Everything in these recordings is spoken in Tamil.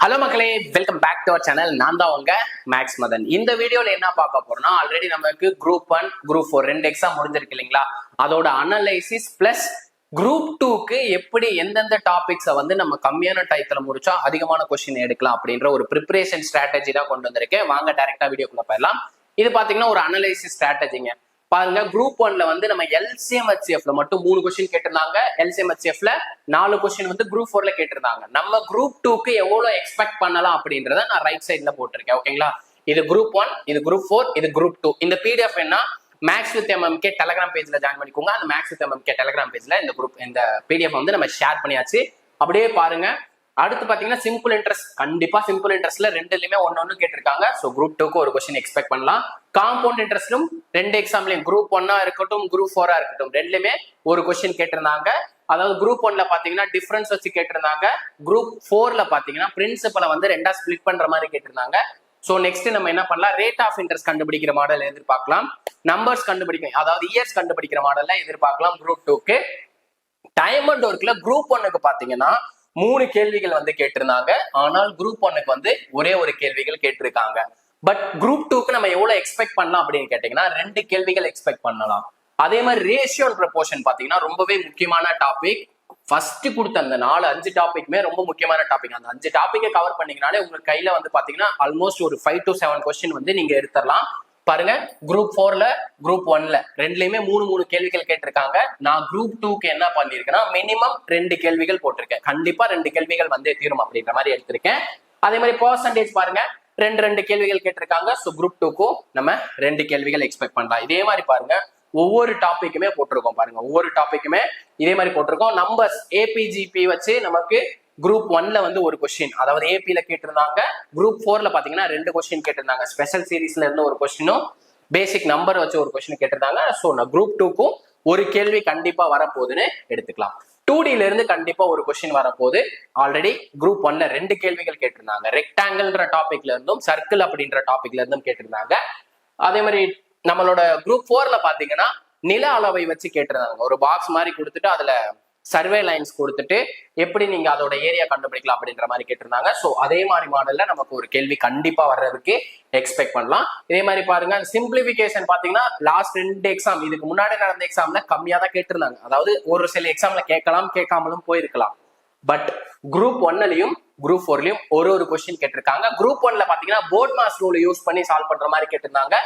ஹலோ மக்களே welcome back to our channel நான் தான் உங்க மேக்ஸ் மதன் இந்த வீடியோல என்ன பார்க்க போறோம்னா ஆல்ரெடி நமக்கு குரூப் ஒன் குரூப் ஃபோர் ரெண்டு எக்ஸாம் முடிஞ்சிருக்கு இல்லைங்களா? அதோட அனலைசிஸ் பிளஸ் குரூப் டூக்கு எப்படி எந்தெந்த டாபிக்ஸை வந்து நம்ம கம்மியான டைத்துல முடிச்சா அதிகமான கொஸ்டின் எடுக்கலாம் அப்படின்ற ஒரு ப்ரிப்பரேஷன் ஸ்ட்ராட்டஜி தான் கொண்டு வந்திருக்கேன். வாங்க டைரக்டா வீடியோக்குள்ள போயிடலாம். இது பாத்தீங்கன்னா ஒரு அனலைசிஸ் ஸ்ட்ராட்டஜிங்க பாருங்க குரூப் ஒன்ல வந்து நம்ம எல்சிஎம்ஹெச்எஃப்ல மட்டும் மூணு கொஸ்டின் கேட்டிருந்தாங்க. எல்சிஎம்ஹெச்எஃப்ல நாலு கொஸ்டின் வந்து குரூப் ஃபோர்ல கேட்டிருந்தாங்க. நம்ம குரூப் டூக்கு எவ்வளவு எக்ஸ்பெக்ட் பண்ணலாம் அப்படின்றத நான் ரைட் சைட்ல போட்டிருக்கேன் ஓகேங்களா இது குரூப் ஒன் இது குரூப் ஃபோர் இது குரூப் டூ இந்த பிடிஎஃப் என்ன? மேக்ஸ் வித் எம்எம்கே டெலகிராம் பேஜ்ல ஜாயின் பண்ணிக்கோங்க. அந்த மேக்ஸ் வித் எம்எம்கே டெலகிராம் பேஜ்ல இந்த குரூப் இந்த பிடிஎஃப் வந்து நம்ம ஷேர் பண்ணியாச்சு. அப்படியே பாருங்க. அடுத்து பாத்தீங்கன்னா சிம்பிள் இன்ட்ரெஸ்ட் கண்டிப்பா சிம்பிள் இன்ட்ரெஸ்ட்ல ரெண்டுலயுமே ஒன்னு ஒன்னு கேட்டிருக்காங்க ஸோ குரூப் டூக்கு ஒரு கொஸ்டின் எக்ஸ்பெக்ட் பண்ணலாம். காம்பவுண்ட் இன்ட்ரெஸ்ட்லும் ரெண்டு எக்ஸாம்லயும் குரூப் ஒன்னா இருக்கட்டும் குரூப் ஃபோரா இருக்கட்டும் ரெண்டுலயுமே ஒரு கொஸ்டின் கேட்டிருந்தாங்க. அதாவது குரூப் ஒன்ல பாத்தீங்கன்னா டிஃபரன்ஸ் வச்சு கேட்டிருந்தாங்க. குரூப் ஃபோர்ல பாத்தீங்கன்னா பிரின்சிபலை வந்து ரெண்டா ஸ்பிளிட் பண்ற மாதிரி கேட்டிருந்தாங்க. ஸோ நெக்ஸ்ட் நம்ம என்ன பண்ணலாம்? ரேட் ஆஃப் இன்ட்ரெஸ்ட் கண்டுபிடிக்கிற மாடல் எதிர்பார்க்கலாம். நம்பர்ஸ் கண்டுபிடிக்கும் அதாவது இயர்ஸ் கண்டுபிடிக்கிற மாடல்ல எதிர்பார்க்கலாம் குரூப் டூக்கு டைம் அண்ட் ஒர்க்ல குரூப் ஒன்னுக்கு பாத்தீங்கன்னா மூணு கேள்விகள் வந்து கேட்டிருந்தாங்க. ஆனால் குரூப் ஒன்னுக்கு வந்து ஒரே ஒரு கேள்விகள் கேட்டிருக்காங்க. பட் குரூப் டூக்கு நம்ம எவ்வளவு எக்ஸ்பெக்ட் பண்ணலாம் அப்படின்னு கேட்டீங்கன்னா ரெண்டு கேள்விகள் எக்ஸ்பெக்ட் பண்ணலாம். அதே மாதிரி ரேஷியோ ப்ரப்போர்ஷன் பாத்தீங்கன்னா ரொம்பவே முக்கியமான டாபிக் ஃபர்ஸ்ட் கொடுத்த அந்த நாலு அஞ்சு டாபிக்மே ரொம்ப முக்கியமான டாபிக் அந்த அஞ்சு டாப்பிக்கை கவர் பண்ணீங்கனாலே உங்க கையில வந்து பாத்தீங்கன்னா ஆல்மோஸ்ட் ஒரு ஃபைவ் டு செவன் கொஸ்டின் வந்து நீங்க எடுத்துடலாம். பாருங்க குரூப் ஃபோர்ல குரூப் ஒன்ல ரெண்டுலயுமே மூணு மூணு கேள்விகள் கேட்டிருக்காங்க. நான் குரூப் டூக்கு என்ன பண்ணிருக்கேன்னா மினிமம் ரெண்டு கேள்விகள் போட்டிருக்கேன். கண்டிப்பா ரெண்டு கேள்விகள் வந்தே தீரும் அப்படின்ற மாதிரி எடுத்திருக்கேன். அதே மாதிரி பர்சன்டேஜ் பாருங்க ரெண்டு ரெண்டு கேள்விகள் கேட்டிருக்காங்க. ஸோ குரூப் டூக்கும் நம்ம ரெண்டு கேள்விகள் எக்ஸ்பெக்ட் பண்ணலாம். இதே மாதிரி பாருங்க ஒவ்வொரு டாபிக்குமே போட்டிருக்கோம் பாருங்க. ஒவ்வொரு டாபிக்குமே இதே மாதிரி போட்டிருக்கோம். நம்பர்ஸ் ஏபிஜிபி வச்சு நமக்கு குரூப் ஒன்ல வந்து ஒரு கொஸ்டின் அதாவது ஏபில கேட்டிருந்தாங்க. குரூப் ஃபோர்ல பாத்தீங்கன்னா ரெண்டு கொஸ்டின் கேட்டிருந்தாங்க. ஸ்பெஷல் சீரீஸ்ல இருந்து ஒரு கொஸ்டினும் பேசிக் நம்பர் வச்சு ஒரு கொஸ்டின் கேட்டிருந்தாங்க. ஸோ நான் குரூப் டூக்கும் ஒரு கேள்வி கண்டிப்பா வரப்போகுதுன்னு எடுத்துக்கலாம். டூ டில இருந்து கண்டிப்பா ஒரு கொஸ்டின் வரப்போகுது. ஆல்ரெடி குரூப் ஒன்ல ரெண்டு கேள்விகள் கேட்டிருந்தாங்க. ரெக்டாங்கிள்ன்ற டாபிக்ல இருந்தும் சர்க்கிள் அப்படின்ற டாபிக்ல இருந்தும் கேட்டிருந்தாங்க. அதே மாதிரி நம்மளோட குரூப் ஃபோர்ல பாத்தீங்கன்னா நில அளவை வச்சு கேட்டிருந்தாங்க. ஒரு பாக்ஸ் மாதிரி கொடுத்துட்டு அதுல சர்வே லைன்ஸ் கொடுத்துட்டு எப்படி நீங்க அதோட ஏரியா கண்டுபிடிக்கலாம் அப்படின்ற மாதிரி கேட்டிருந்தாங்க. ஸோ அதே மாதிரி மாடல்ல நமக்கு ஒரு கேள்வி கண்டிப்பா வர்றதுக்கு எக்ஸ்பெக்ட் பண்ணலாம். இதே மாதிரி பாருங்க சிம்பிளிபிகேஷன் பாத்தீங்கன்னா லாஸ்ட் ரெண்டு எக்ஸாம் இதுக்கு முன்னாடி நடந்த எக்ஸாம்ல கம்மியா தான் கேட்டிருந்தாங்க. அதாவது ஒரு சில எக்ஸாம்ல கேட்கலாம் கேட்காமலும் போயிருக்கலாம். பட் குரூப் ஒன்னுலயும் குரூப் ஃபோர்லயும் ஒரு ஒரு கொஸ்டின் கேட்டிருக்காங்க. குரூப் ஒன்ல பாத்தீங்கன்னா போர்ட் மாஸ் ரூல் யூஸ் பண்ணி சால்வ் பண்ற மாதிரி கேட்டிருந்தாங்க.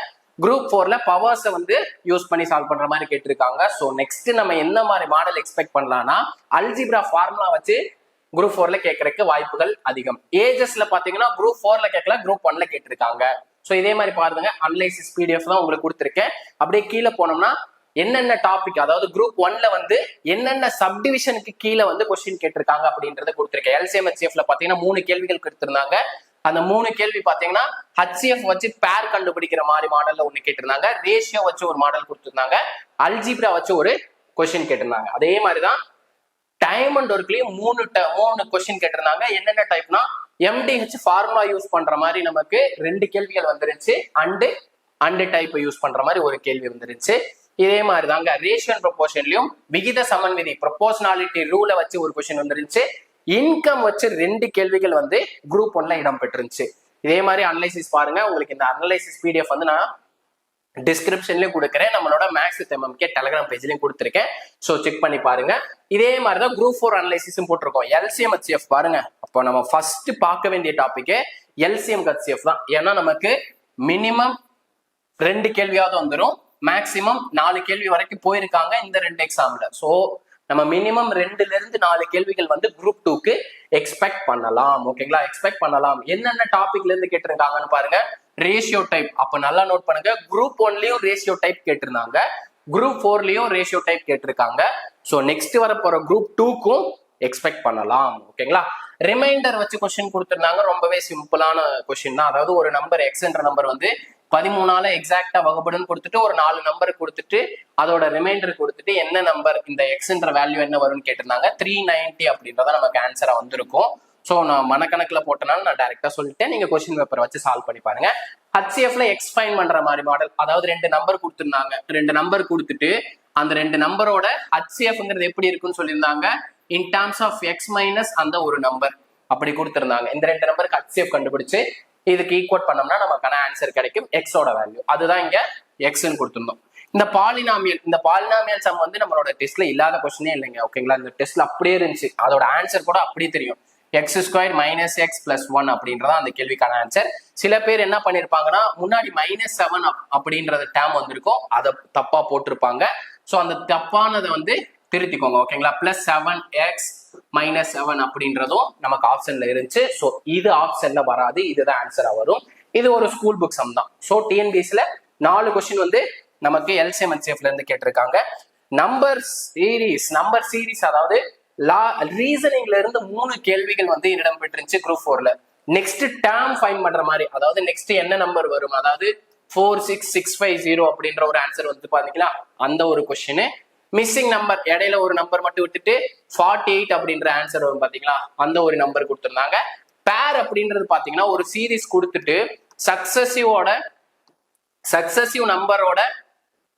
குரூப் ஃபோர்ல பவர்ஸை வந்து யூஸ் பண்ணி சால்வ் பண்ற மாதிரி கேட்டிருக்காங்க. ஸோ நெக்ஸ்ட் நம்ம என்ன மாதிரி மாடல் எக்ஸ்பெக்ட் பண்ணலாம்னா அல்ஜிப்ரா ஃபார்முலா வச்சு குரூப் ஃபோர்ல கேட்கறதுக்கு வாய்ப்புகள் அதிகம். ஏஜஸ்ல பாத்தீங்கன்னா குரூப் ஃபோர்ல கேட்கல குரூப் ஒன்ல கேட்டிருக்காங்க. ஸோ இதே மாதிரி பாருங்க அனலைசிஸ் பிடிஎஃப் தான் உங்களுக்கு கொடுத்துருக்கேன். அப்படியே கீழே போனோம்னா என்னென்ன டாபிக் அதாவது குரூப் ஒன்ல வந்து என்னென்ன சப்டிவிஷனுக்கு கீழே வந்து கொஸ்டின் கேட்டிருக்காங்க அப்படின்றத கொடுத்துருக்கேன். எல்சிஎம்ஹெச்எஃப்ல பாத்தீங்கன்னா மூணு கேள்விகள் கொடுத்திருந்தாங்க. அந்த மூணு கேள்வி பாத்தீங்கன்னா ஹச்சிஎஃப் வச்சு பேர் கண்டுபிடிக்கிற மாதிரி மாடல்ல ஒண்ணு கேட்டிருந்தாங்க. ரேஷியோ வச்சு ஒரு மாடல் கொடுத்திருந்தாங்க. அல்ஜிப்ரா வச்சு ஒரு கொஸ்டின் கேட்டிருந்தாங்க. அதே மாதிரிதான் டைம் அண்ட் ஒர்க்லயும் மூணு மூணு கொஸ்டின் கேட்டிருந்தாங்க. என்னென்ன டைப்னா எம்டிஹெச் ஃபார்முலா யூஸ் பண்ற மாதிரி நமக்கு ரெண்டு கேள்விகள் வந்துருச்சு. அண்டு அண்டு டைப் யூஸ் பண்ற மாதிரி ஒரு கேள்வி வந்துருச்சு. இதே மாதிரி தாங்க ரேஷியன் ப்ரொபோர்ஷன்லயும் விகித சமன்விதி ப்ரொபோஷனாலிட்டி ரூலை வச்சு ஒரு கொஸ்டின் வந்துருச்சு. இன்கம் வச்சு ரெண்டு கேள்விகள் வந்து குரூப் ஒன்ல இடம் பெற்றிருந்துச்சு. இதே மாதிரி அனலைசிஸ் பாருங்க. உங்களுக்கு இந்த அனலைசிஸ் பிடிஎஃப் வந்து நான் டிஸ்கிரிப்ஷன்லயும் கொடுக்குறேன். நம்மளோட மேக்ஸ் வித் எம்எம்கே டெலகிராம் பேஜ்லயும் கொடுத்துருக்கேன். ஸோ செக் பண்ணி பாருங்க. இதே மாதிரி தான் குரூப் ஃபோர் அனலைசிஸும் போட்டிருக்கோம். எல்சிஎம் ஹெச்எஃப் பாருங்க. அப்போ நம்ம ஃபர்ஸ்ட் பார்க்க வேண்டிய டாபிக் எல்சிஎம் ஹெச்எஃப் தான். ஏன்னா நமக்கு மினிமம் ரெண்டு கேள்வியாவது வந்துடும் மேக்சிமம் நாலு கேள்வி வரைக்கும் போயிருக்காங்க இந்த ரெண்டு எக்ஸாம்ல ஸோ நம்ம மினிமம் ரெண்டுல இருந்து நாலு கேள்விகள் வந்து குரூப் டூக்கு எக்ஸ்பெக்ட் பண்ணலாம். ஓகேங்களா எக்ஸ்பெக்ட் பண்ணலாம். என்னென்ன டாபிக்ல இருந்து கேட்டிருக்காங்கன்னு பாருங்க. ரேஷியோ டைப் அப்ப நல்லா நோட் பண்ணுங்க. குரூப் ஒன்லயும் ரேஷியோ டைப் கேட்டிருந்தாங்க. குரூப் ஃபோர்லயும் ரேஷியோ டைப் கேட்டிருக்காங்க. ஸோ நெக்ஸ்ட் வர போற குரூப் டூக்கும் எக்ஸ்பெக்ட் பண்ணலாம். ஓகேங்களா ரிமைண்டர் வச்சு கொஸ்டின் கொடுத்திருந்தாங்க. ரொம்பவே சிம்பிளான கொஸ்டின் தான். அதாவது ஒரு நம்பர் எக்ஸ்ன்ற நம்பர் வந்து பதிமூணால எக்ஸாக்டா வகுப்படுன்னு கொடுத்துட்டு ஒரு நாலு நம்பர் கொடுத்துட்டு அதோட ரிமைண்டர் கொடுத்துட்டு என்ன நம்பர் இந்த எக்ஸ்ன்ற வேல்யூ என்ன வரும்னு கேட்டிருந்தாங்க. த்ரீ நைன்டி அப்படின்றத நமக்கு ஆன்சரா வந்திருக்கும். ஸோ நான் மனக்கணக்கில் போட்டனால நான் டைரக்டா சொல்லிட்டேன். நீங்க கொஸ்டின் பேப்பர் வச்சு சால்வ் பண்ணி பாருங்க. ஹச்சிஎஃப்ல எக்ஸ்பைன் பண்ற மாதிரி மாடல் அதாவது ரெண்டு நம்பர் கொடுத்துருந்தாங்க. ரெண்டு நம்பர் கொடுத்துட்டு அந்த ரெண்டு நம்பரோட ஹச்சிஎஃப்ங்கிறது எப்படி இருக்குன்னு சொல்லியிருந்தாங்க. In terms of x minus அந்த ஒரு நம்பர் அப்படி கொடுத்திருந்தாங்க. இந்த ரெண்டு நம்பருக்கு ஹச்சிஎஃப் கண்டுபிடிச்சு இதுக்கு ஈக்குவட் பண்ணோம்னா நமக்கான ஆன்சர் கிடைக்கும் எக்ஸோட வேல்யூ அதுதான் இங்க எக்ஸ்ன்னு கொடுத்துருந்தோம். இந்த பாலினாமியல் இந்த பாலினாமியல் சம் வந்து நம்மளோட டெஸ்ட்ல இல்லாத கொஸ்டினே இல்லைங்க ஓகேங்களா இந்த டெஸ்ட்ல அப்படியே இருந்துச்சு. அதோட ஆன்சர் கூட அப்படியே தெரியும். X square minus x plus one அப்படின்றதான் அந்த கேள்விக்கான ஆன்சர் சில பேர் என்ன பண்ணிருப்பாங்கன்னா முன்னாடி மைனஸ் செவன் அப்படின்றத டேம் வந்திருக்கும் அதை தப்பா போட்டிருப்பாங்க. ஸோ அந்த தப்பானதை வந்து திருத்திக்கோங்க ஓகேங்களா plus seven x minus seven அப்படின்றதும் நமக்கு ஆப்ஷன்ல இருந்துச்சு. ஸோ இது ஆப்ஷன்ல வராது. இதுதான் ஆன்சரா வரும். இது ஒரு ஸ்கூல் புக் சம் தான். ஸோ டிஎன்பிஎஸ்ல நாலு கொஸ்டின் வந்து நமக்கு எல்சிஎம் என்சிஎஃப்ல இருந்து கேட்டிருக்காங்க. நம்பர் சீரீஸ் நம்பர் சீரீஸ் அதாவது லா ரீசனிங்ல இருந்து மூணு கேள்விகள் வந்து இடம் பெற்றிருந்துச்சு குரூப் ஃபோர்ல நெக்ஸ்ட் டேர்ம் ஃபைன் பண்ற மாதிரி அதாவது நெக்ஸ்ட் என்ன நம்பர் வரும்? அதாவது four six six five zero அப்படின்ற ஒரு ஆன்சர் வந்து பாத்தீங்களா? அந்த ஒரு கொஸ்டின் மிஸ்ஸிங் நம்பர் இடையில ஒரு நம்பர் மட்டும் விட்டுட்டு ஃபார்ட்டி எயிட் அப்படின்ற ஆன்சர் வரும் பாத்தீங்களா? அந்த ஒரு நம்பர் கொடுத்துருந்தாங்க. பேர் அப்படின்றது பாத்தீங்கன்னா ஒரு சீரீஸ் கொடுத்துட்டு சக்சசிவோட சக்சசிவ் நம்பரோட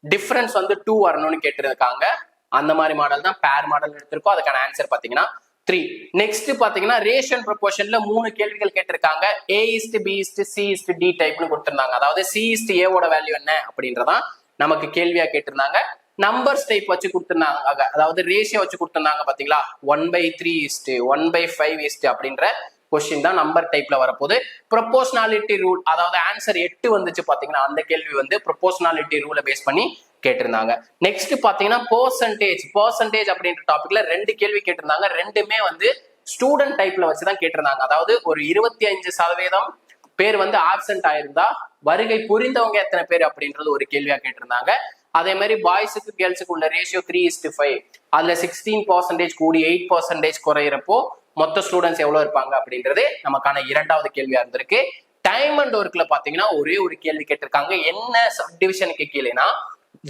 டிஃபரன்ஸ் வந்து டூ வரணும்னு கேட்டிருக்காங்க. அந்த மாதிரி மாடல் தான் பேர் மாடல் எடுத்திருக்கோம். அதுக்கான ஆன்சர் பாத்தீங்கன்னா த்ரீ நெக்ஸ்ட் பாத்தீங்கன்னா ரேஷன் ப்ரொபோர்ஷன்ல மூணு கேள்விகள் கேட்டிருக்காங்க. A is to B is to C is to D டைப்னு கொடுத்திருந்தாங்க. அதாவது சி இஸ்ட் ஏவோட வேல்யூ என்ன அப்படின்றதான் நமக்கு கேள்வியா கேட்டிருந்தாங்க. நம்பர்ஸ் டைப் வச்சு கொடுத்துருந்தாங்க. அதாவது ரேஷியோ வச்சு கொடுத்துருந்தாங்க பாத்தீங்களா? One by three is to one by five is to அப்படின்ற கொஸ்டின் தான் நம்பர் டைப்ல வரப்போகுது. ப்ரொபோஷனாலிட்டி ரூல் அதாவது ஆன்சர் எட்டு வந்துச்சு பாத்தீங்கன்னா அந்த கேள்வி வந்து ப்ரொபோஷனாலிட்டி ரூலை பேஸ் பண்ணி கேட்டிருந்தாங்க. நெக்ஸ்ட் பாத்தீங்கன்னா பர்சன்டேஜ் பர்சன்டேஜ் அப்படின்ற டாபிக்ல ரெண்டு கேள்வி கேட்டிருந்தாங்க. ரெண்டுமே வந்து ஸ்டூடெண்ட் டைப்ல வச்சுதான் கேட்டிருந்தாங்க. அதாவது ஒரு இருபத்தி அஞ்சு சதவீதம் பேர் வந்து ஆப்சென்ட் ஆயிருந்தா வருகை புரிந்தவங்க எத்தனை பேர் அப்படின்றது ஒரு கேள்வியா கேட்டிருந்தாங்க. அதே மாதிரி பாய்ஸுக்கு கேர்ள்ஸுக்கு உள்ள ratio three is to five அதுல சிக்ஸ்டீன் பர்சன்டேஜ் கூடி எயிட் பர்சன்டேஜ் குறையிறப்போ மொத்த ஸ்டூடெண்ட்ஸ் எவ்வளவு இருப்பாங்க அப்படின்றது நமக்கான இரண்டாவது கேள்வியா இருந்திருக்கு. டைம் அண்ட் ஒர்க்ல பாத்தீங்கன்னா ஒரே ஒரு கேள்வி கேட்டிருக்காங்க. என்ன சப் டிவிஷனுக்கு கீழேனா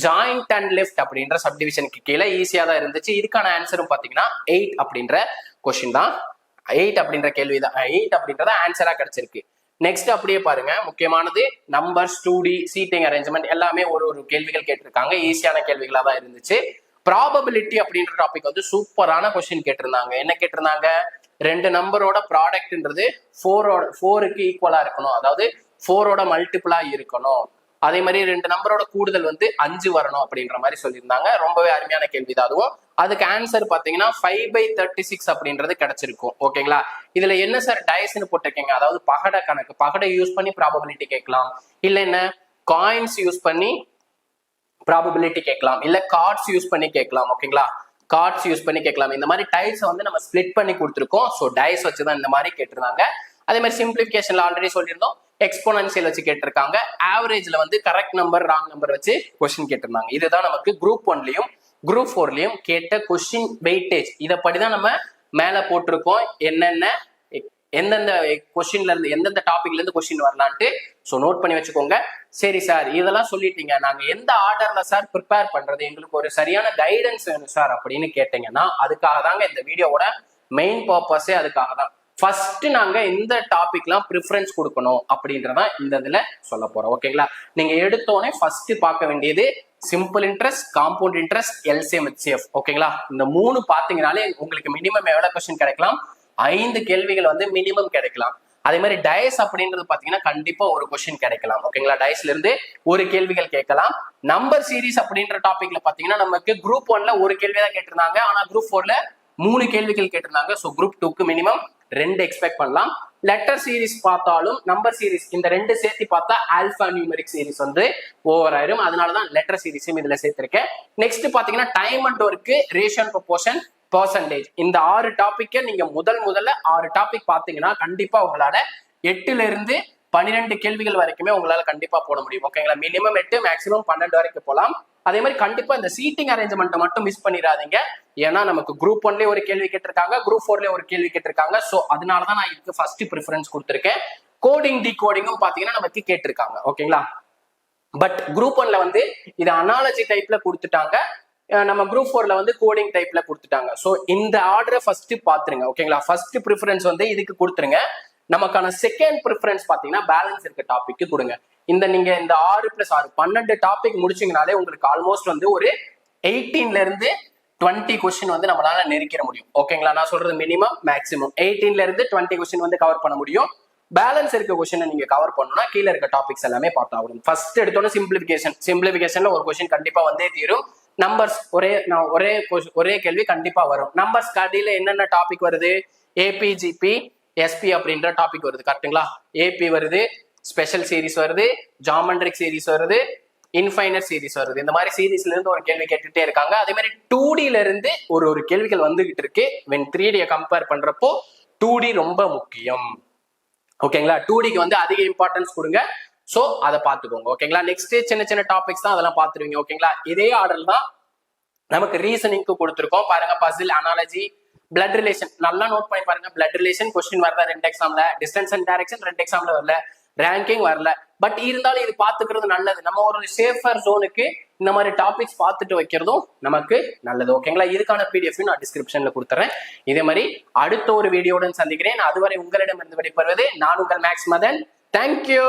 ஜாயிண்ட் அண்ட் லெஃப்ட் அப்படின்ற சப் டிவிஷனுக்கு கீழே ஈஸியா தான் இருந்துச்சு. இதுக்கான ஆன்சரும் பாத்தீங்கன்னா எயிட் அப்படின்ற கொஸ்டின் தான். எயிட் அப்படின்ற கேள்வி தான் எயிட் அப்படின்றத ஆன்சரா கிடைச்சிருக்கு. நெக்ஸ்ட் அப்படியே பாருங்க. முக்கியமானது numbers two D seating arrangement எல்லாமே ஒரு ஒரு கேள்விகள் கேட்டிருக்காங்க. ஈஸியான கேள்விகளா தான் இருந்துச்சு. ப்ராபபிலிட்டி அப்படின்ற டாபிக் வந்து சூப்பரான கொஸ்டின் கேட்டிருந்தாங்க. என்ன கேட்டிருந்தாங்க? ரெண்டு நம்பரோட ப்ராடக்ட்ன்றது ஃபோரோட ஃபோருக்கு ஈக்குவலா இருக்கணும். அதாவது ஃபோரோட மல்டிபிளா இருக்கணும். அதே மாதிரி ரெண்டு நம்பரோட கூடுதல் வந்து அஞ்சு வரணும் அப்படின்ற மாதிரி சொல்லியிருந்தாங்க. ரொம்பவே அருமையான கேள்வி தான் அதுவும். அதுக்கு ஆன்சர் பாத்தீங்கன்னா ஃபைவ் பை தேர்ட்டி சிக்ஸ் அப்படின்றது கிடைச்சிருக்கும். ஓகேங்களா? இதுல என்ன சார் டயஸ்ன்னு போட்டிருக்கீங்க? அதாவது பகடை கணக்கு. பகடை யூஸ் பண்ணி ப்ராபபிலிட்டி கேட்கலாம். இல்ல என்ன? காயின்ஸ் யூஸ் பண்ணி ப்ராபபிலிட்டி கேட்கலாம். இல்ல கார்ட்ஸ் யூஸ் பண்ணி கேட்கலாம். ஓகேங்களா? கார்ட்ஸ் யூஸ் பண்ணி கேட்கலாம். இந்த மாதிரி டைல்ஸ் வந்து நம்ம ஸ்ப்ளிட் பண்ணி கொடுத்துருக்கோம். ஸோ டைஸ் வச்சு தான் இந்த மாதிரி கேட்டிருந்தாங்க. அதே மாதிரி சிம்பிளிஃபிகேஷன்ல ஆல்ரெடி சொல்லியிருந்தோம். எக்ஸ்போனன்சியல் வச்சு கேட்டிருக்காங்க. ஆவரேஜ்ல வந்து கரெக்ட் நம்பர் ராங் நம்பர் வச்சு கொஸ்டின் கேட்டிருந்தாங்க. இதுதான் நமக்கு குரூப் ஒன்லயும் குரூப் ஃபோர்லயும் கேட்ட கொஸ்டின் வெயிட்டேஜ் இதை தான் நம்ம மேல போட்டிருக்கோம். என்னென்ன எந்தெந்த கொஸ்டின்ல இருந்து எந்தெந்த டாபிக்ல இருந்து கொஸ்டின் வரலான்ட்டு ஸோ நோட் பண்ணி வச்சுக்கோங்க. சரி சார் இதெல்லாம் சொல்லிட்டீங்க. நாங்க எந்த ஆர்டர்ல சார் ப்ரிப்பேர் பண்றது? எங்களுக்கு ஒரு சரியான கைடன்ஸ் வேணும் சார் அப்படின்னு கேட்டீங்கன்னா அதுக்காக தாங்க இந்த வீடியோவோட மெயின் பர்பஸே அதுக்காக தான் ஃபர்ஸ்ட் நாங்க இந்த டாபிக்லாம் ப்ரிஃபரன்ஸ் கொடுக்கணும் அப்படின்றதான் இந்த இதுல சொல்ல போறோம். ஓகேங்களா நீங்க எடுத்தோடனே ஃபர்ஸ்ட் பார்க்க வேண்டியது simple interest compound interest LCM HCF ஓகேங்களா இந்த மூணு பாத்தீங்கனாலே உங்களுக்கு மினிமம் எவ்வளவு கொஸ்டின் கிடைக்கலாம்? ஐந்து கேள்விகள் வந்து மினிமம் கிடைக்கலாம். அதே மாதிரி டயஸ் அப்படின்றது பாத்தீங்கன்னா கண்டிப்பா ஒரு கொஸ்டின் கிடைக்கலாம். ஓகேங்களா டயஸ்ல இருந்து ஒரு கேள்விகள் கேட்கலாம். நம்பர் சீரிஸ் அப்படின்ற டாபிக்ல பாத்தீங்கன்னா நமக்கு குரூப் ஒன்ல ஒரு கேள்வி தான் கேட்டிருந்தாங்க. ஆனா குரூப் ஃபோர்ல மூணு கேள்விகள் கேட்டிருந்தாங்க. ஸோ குரூப் டூக்கு மினிமம் ரெண்டு எக்ஸ்பெக்ட் பண்ணலாம். லெட்டர் சீரிஸ் பார்த்தாலும் நம்பர் சீரிஸ் இந்த ரெண்டு சேர்த்து பார்த்தா ஆல்பா நியூமரிக் சீரிஸ் வந்து ஓவர் ஆயிரும். அதனாலதான் லெட்டர் சீரிஸும் இதுல சேர்த்திருக்கேன். நெக்ஸ்ட் பாத்தீங்கன்னா time and work ration proportion percentage இந்த ஆறு டாபிக்கை நீங்க முதல் முதல்ல ஆறு டாபிக் பாத்தீங்கன்னா கண்டிப்பா உங்களால எட்டுல இருந்து பன்னிரெண்டு கேள்விகள் வரைக்குமே உங்களால கண்டிப்பா போட முடியும். ஓகேங்களா மினிமம் எட்டு மேக்ஸிமம் பன்னெண்டு வரைக்கும் போலாம். அதே மாதிரி கண்டிப்பா இந்த சீட்டிங் அரேஞ்ச்மெண்ட் மட்டும் மிஸ் பண்ணிடாதீங்க. ஏன்னா நமக்கு குரூப் ஒன்லயே ஒரு கேள்வி கேட்டிருக்காங்க குரூப் ஃபோர்லயே ஒரு கேள்வி கேட்டிருக்காங்க. சோ அதனாலதான் நான் இதுக்கு ஃபர்ஸ்ட் ப்ரிஃபரன்ஸ் கொடுத்திருக்கேன். கோடிங் டி கோடிங்கும் பாத்தீங்கன்னா நமக்கு கேட்டிருக்காங்க. ஓகேங்களா? பட் குரூப் ஒன்ல வந்து இது அனாலஜி டைப்ல கொடுத்துட்டாங்க. நம்ம குரூப் ஃபோர்ல வந்து கோடிங் டைப்ல கொடுத்துட்டாங்க. ஸோ இந்த ஆர்டரை ஃபர்ஸ்ட் பாத்துருங்க. ஓகேங்களா? ஃபர்ஸ்ட் ப்ரிஃபரன்ஸ் வந்து இதுக்கு கொடுத்துருங்க. நமக்கான செகண்ட் ப்ரிஃபரன்ஸ் பார்த்தீங்கன்னா பேலன்ஸ் இருக்க டாபிக் கொடுங்க. இந்த நீங்க இந்த ஆறு பிளஸ் ஆறு பன்னெண்டு டாபிக் முடிச்சிங்கனாலே உங்களுக்கு ஆல்மோஸ்ட் வந்து ஒரு எயிட்டீன்ல இருந்து டுவெண்ட்டி கொஸ்டின் வந்து நம்மளால நெருக்கிற முடியும். ஓகேங்களா நான் சொல்றது மினிமம் மேக்ஸிமம் எயிட்டீன்ல இருந்து டுவெண்ட்டி கொஸ்டின் வந்து கவர் பண்ண முடியும். பேலன்ஸ் இருக்க கொஸ்டினை நீங்க கவர் பண்ணணும்னா கீழே இருக்க டாபிக்ஸ் எல்லாமே பார்த்தாகணும் ஃபர்ஸ்ட் எடுத்தோன்னே சிம்பிளிஃபிகேஷன் சிம்பிளிஃபிகேஷன்ல ஒரு கொஸ்டின் கண்டிப்பா வந்தே தீரும். நம்பர்ஸ் ஒரே நான் ஒரே ஒரே கேள்வி கண்டிப்பா வரும். நம்பர்ஸ் கடையில என்னென்ன டாபிக் வருது? ஏபிஜிபி எஸ்பி அப்படின்ற டாபிக் வருது கரெக்ட்டுங்களா ஏபி வருது ஸ்பெஷல் சீரிஸ் வருது ஜாமெண்ட்ரிக் சீரிஸ் வருது இன்ஃபைனட் சீரிஸ் வருது. இந்த மாதிரி சீரிஸ்ல இருந்து ஒரு கேள்வி கேட்டுட்டே இருக்காங்க. அதே மாதிரி டூ டில இருந்து ஒரு ஒரு கேள்விகள் வந்துகிட்டு இருக்கு. வென் த்ரீ டியை கம்பேர் பண்றப்போ டூ டி ரொம்ப முக்கியம். ஓகேங்களா டூ டிக்கு வந்து அதிக இம்பார்ட்டன்ஸ் கொடுங்க. ஸோ அதை பார்த்துக்கோங்க. ஓகேங்களா நெக்ஸ்ட் சின்ன சின்ன டாபிக்ஸ் தான் அதெல்லாம் பார்த்துருவீங்க. ஓகேங்களா இதே ஆர்டர் தான் நமக்கு ரீசனிங்க்கு கொடுத்துருக்கோம். பாருங்க பசில் அனாலஜி பிளட் ரிலேஷன் நல்லா நோட் பண்ணி பாருங்க. பிளட் ரிலேஷன் கொஸ்டின் வரல ரெண்டு எக்ஸாம்ல டிஸ்டன்ஸ் அண்ட் டைரக்ஷன் ரெண்டு எக்ஸாம்ல வரல. ரேங்கிங் வரல. பட் இருந்தாலும் இது பாத்துக்கிறது நல்லது. நம்ம ஒரு சேஃபர் ஜோனுக்கு இந்த மாதிரி டாபிக்ஸ் பார்த்துட்டு வைக்கிறதும் நமக்கு நல்லது. ஓகேங்களா இதுக்கான பிடிஎஃப் நான் டிஸ்கிரிப்ஷன்ல கொடுத்துறேன். இதே மாதிரி அடுத்த ஒரு வீடியோடன் சந்திக்கிறேன். அதுவரை உங்களிடம் இருந்து விடைபெறுவது நான் உங்கள் மேக்ஸ் மதன் தேங்க்யூ